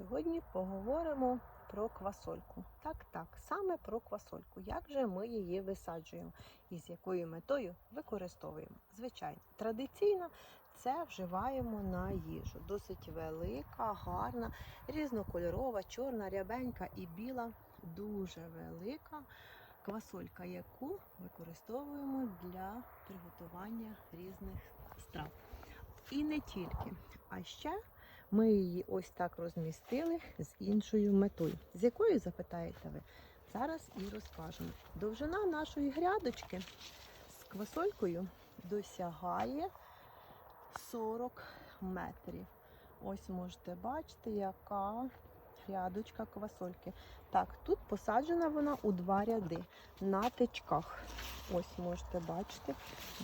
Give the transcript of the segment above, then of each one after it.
Сьогодні поговоримо про квасольку. Так, так, саме про квасольку. Як же ми її висаджуємо і з якою метою використовуємо? Звичайно, традиційно це вживаємо на їжу. Досить велика, гарна, різнокольорова, чорна, рябенька і біла, дуже велика квасолька, яку використовуємо для приготування різних страв. І не тільки, а ще ми її ось так розмістили з іншою метою. З якою запитаєте ви? Зараз і розкажемо. Довжина нашої грядочки з квасолькою досягає 40 метрів. Ось можете бачити, яка грядочка квасольки. Так, тут посаджена вона у два ряди на тичках. Ось можете бачити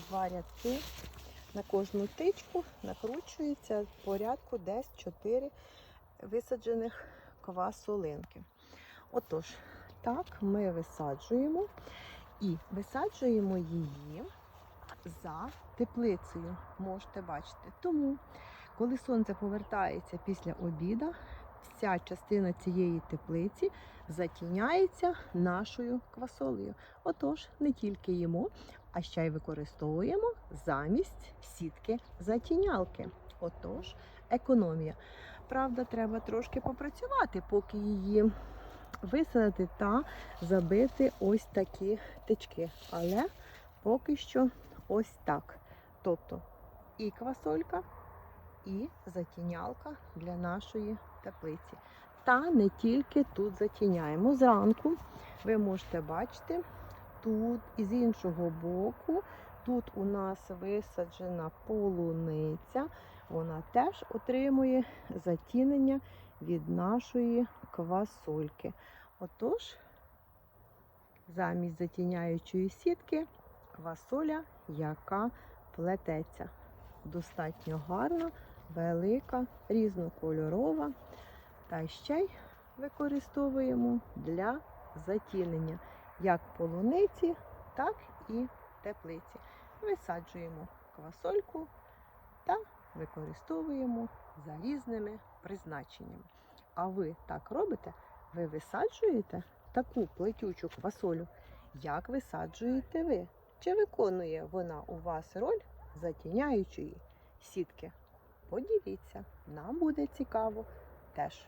два рядки. На кожну тичку накручується в порядку десь 4 висаджених квасолинки. Отож, так ми висаджуємо і висаджуємо її за теплицею, можете бачити. Тому, коли сонце повертається після обіда, вся частина цієї теплиці затіняється нашою квасолею. Отож, не тільки їмо, а ще й використовуємо замість сітки затінялки. Отож, економія. Правда, треба трошки попрацювати, поки її висадити та забити ось такі тички. Але поки що ось так. Тобто і квасолька, і затінялка для нашої теплиці. Та не тільки тут затіняємо. Зранку ви можете бачити, тут і з іншого боку, тут у нас висаджена полуниця. Вона теж отримує затінення від нашої квасольки. Отож, замість затіняючої сітки квасоля, яка плететься. Достатньо гарна, велика, різнокольорова. Та ще й використовуємо для затінення як полуниці, так і теплиці. Висаджуємо квасольку та використовуємо за різними призначеннями. А ви так робите? Ви висаджуєте таку плетючу квасолю, як висаджуєте ви? Чи виконує вона у вас роль затіняючої сітки? Поділіться, нам буде цікаво теж.